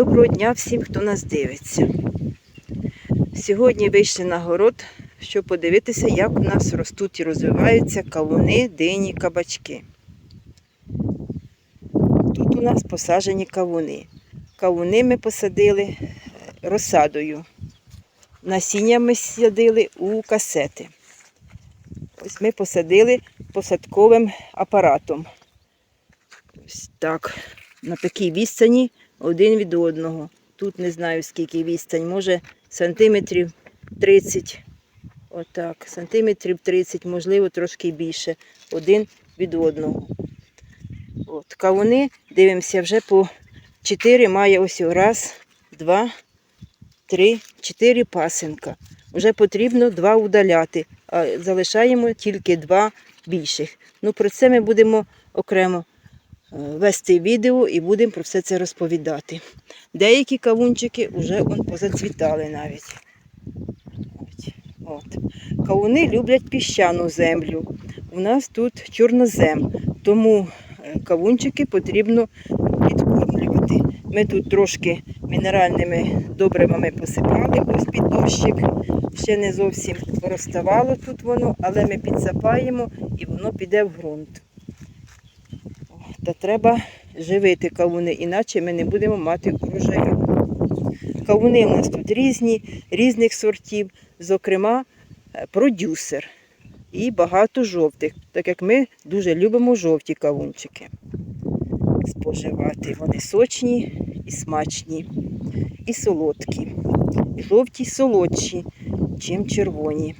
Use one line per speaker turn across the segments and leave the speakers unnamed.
Доброго дня всім, хто нас дивиться. Сьогодні вийшли на город, щоб подивитися, як у нас ростуть і розвиваються кавуни, дині, кабачки. Тут у нас посаджені кавуни. Кавуни ми посадили е, розсадою. Насіння ми садили у касети. Ось ми посадили посадковим апаратом. Ось так, на такій відстані один від одного. Тут не знаю скільки відстань, може сантиметрів 30. Отак, сантиметрів 30, можливо, трошки більше. Один від одного. От, кавуни, дивимося, вже по 4 має ось раз, два, три, чотири пасинка. Вже потрібно два удаляти, а залишаємо тільки два більших. Ну, про це ми будемо окремо вести відео і будемо про все це розповідати. Деякі кавунчики вже он позацвітали навіть. От. Кавуни люблять піщану землю. У нас тут чорнозем, тому е, кавунчики потрібно підкормлювати. Ми тут трошки мінеральними добривами посипали ось під дощик. Ще не зовсім розставало тут воно, але ми підсапаємо і воно піде в ґрунт. Та треба живити кавуни, іначе ми не будемо мати урожаю. Кавуни у нас тут різні, різних сортів, зокрема, е, продюсер і багато жовтих, так як ми дуже любимо жовті кавунчики споживати. Вони сочні і смачні, і солодкі. Жовті солодші, чим червоні.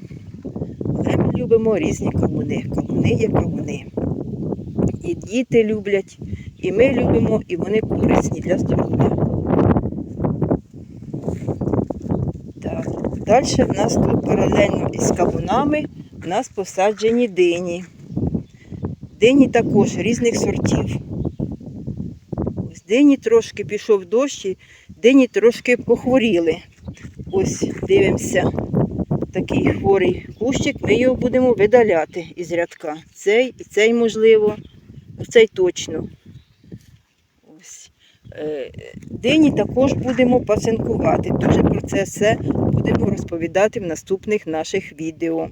Але ми любимо різні кавуни. Кавуни є кавуни. І діти люблять, і ми любимо, і вони корисні для здоров'я. Далі в нас тут паралельно із кавунами у нас посаджені дині. Дині також різних сортів. Ось дині трошки пішов дощ, і дині трошки похворіли. Ось дивимося, такий хворий кущик, ми його будемо видаляти із рядка. Цей і цей можливо, цей точно. Е, Дині також будемо пасинкувати. Дуже про це все будемо розповідати в наступних наших відео.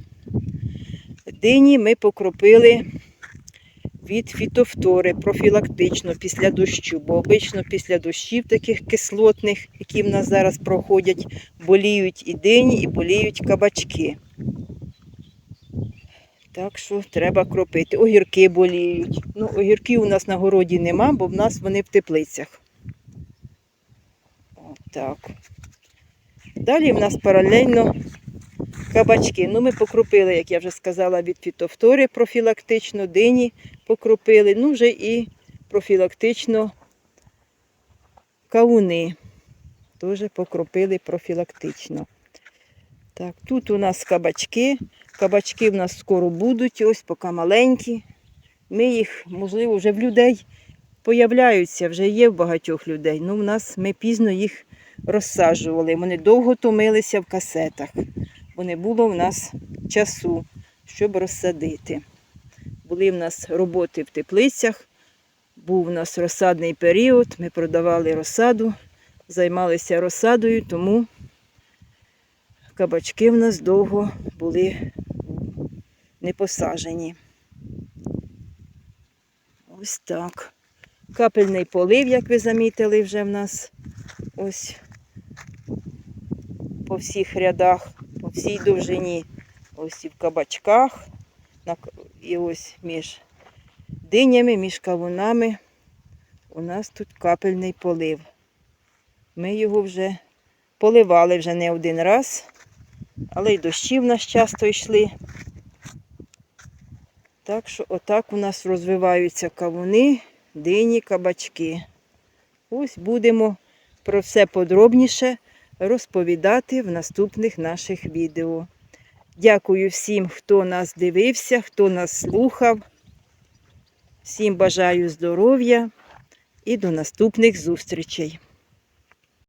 Дині ми покропили від фітофтори профілактично після дощу, бо обично після дощів таких кислотних, які в нас зараз проходять, боліють і дині, і боліють кабачки. Так що треба кропити. Огірки боліють. Ну, огірків у нас на городі нема, бо в нас вони в теплицях. Отак. Далі в нас паралельно кабачки. Ну, ми покропили, як я вже сказала, від фітофтори профілактично, дині покропили. Ну, вже і профілактично кавуни. Теж покропили профілактично. Так, тут у нас кабачки. Кабачки в нас скоро будуть, ось поки маленькі. Ми їх, можливо, вже в людей появляються, вже є в багатьох людей. Ну, в нас ми пізно їх розсаджували. Вони довго томилися в касетах, бо не було в нас часу, щоб розсадити. Були в нас роботи в теплицях, був у нас розсадний період, ми продавали розсаду, займалися розсадою, тому кабачки в нас довго були не посажені. Ось так. Капельний полив, як ви замітили, вже в нас ось по всіх рядах, по всій довжині, ось і в кабачках, і ось між динями, між кавунами. У нас тут капельний полив. Ми його вже поливали вже не один раз, але й дощі в нас часто йшли. Так що отак у нас розвиваються кавуни, дині, кабачки. Ось будемо про все подробніше розповідати в наступних наших відео. Дякую всім, хто нас дивився, хто нас слухав. Всім бажаю здоров'я і до наступних зустрічей.